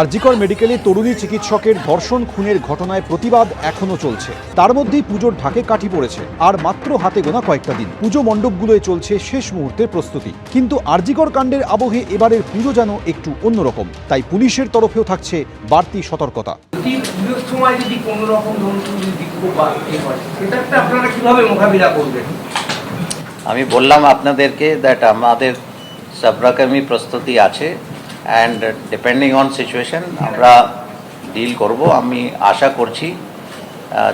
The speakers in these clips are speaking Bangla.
আরজিকর মেডিকেলে তরুণী চিকিৎসকের ধর্ষণ খুনের ঘটনায় প্রতিবাদ এখনও চলছে। তার মধ্যেই পুজোর ঢাকে কাঠি পড়েছে আর মাত্র হাতে গোনা কয়েকটা দিন। পুজো মণ্ডপগুলোয় চলছে শেষ মুহূর্তের প্রস্তুতি। কিন্তু আরজিকর কাণ্ডের আবহে এবারের পুজো যেন একটু অন্যরকম তাই পুলিশের তরফেও থাকছে বাড়তি সতর্কতা। সময় যদি কোনো রকম ধরুন যদি বিক্ষোভ বা এ সেটাতে আপনারা কীভাবে মোকাবিলা করবেন? আমি বললাম আপনাদেরকে দ্যাট আমাদের সব রকমই প্রস্তুতি আছে অ্যান্ড ডিপেন্ডিং অন সিচুয়েশন আমরা ডিল করব। আমি আশা করছি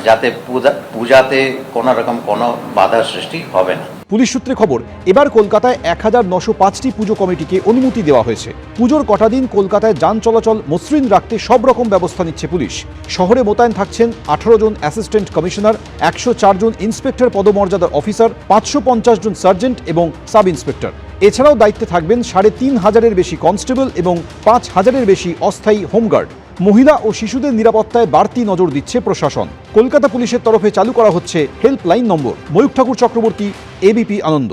যাতে পূজা পূজাতে কোনো রকম কোনো বাধা সৃষ্টি হবে না। পুলিশ সূত্রে খবর এবার কলকাতায় এক হাজার নশো পাঁচটি পুজো কমিটিকে অনুমতি দেওয়া হয়েছে। পুজোর কটা দিন কলকাতায় যান চলাচল মসৃণ রাখতে সব রকম ব্যবস্থা নিচ্ছে পুলিশ। শহরে মোতায়েন থাকছেন আঠারো জন অ্যাসিস্ট্যান্ট কমিশনার একশো জন ইন্সপেক্টর পদমর্যাদার অফিসার পাঁচশো পঞ্চাশ জন সার্জেন্ট এবং সাব ইন্সপেক্টর এছাড়াও দায়িত্বে থাকবেন সাড়ে তিন হাজারের বেশি কনস্টেবল এবং পাঁচ হাজারের বেশি অস্থায়ী হোমগার্ড। মহিলা ও শিশুদের নিরাপত্তায় বাড়তি নজর দিচ্ছে প্রশাসন। কলকাতা পুলিশের তরফে চালু করা হচ্ছে helpline number. Mayukh Thakur Chakraborty, ABP Ananda.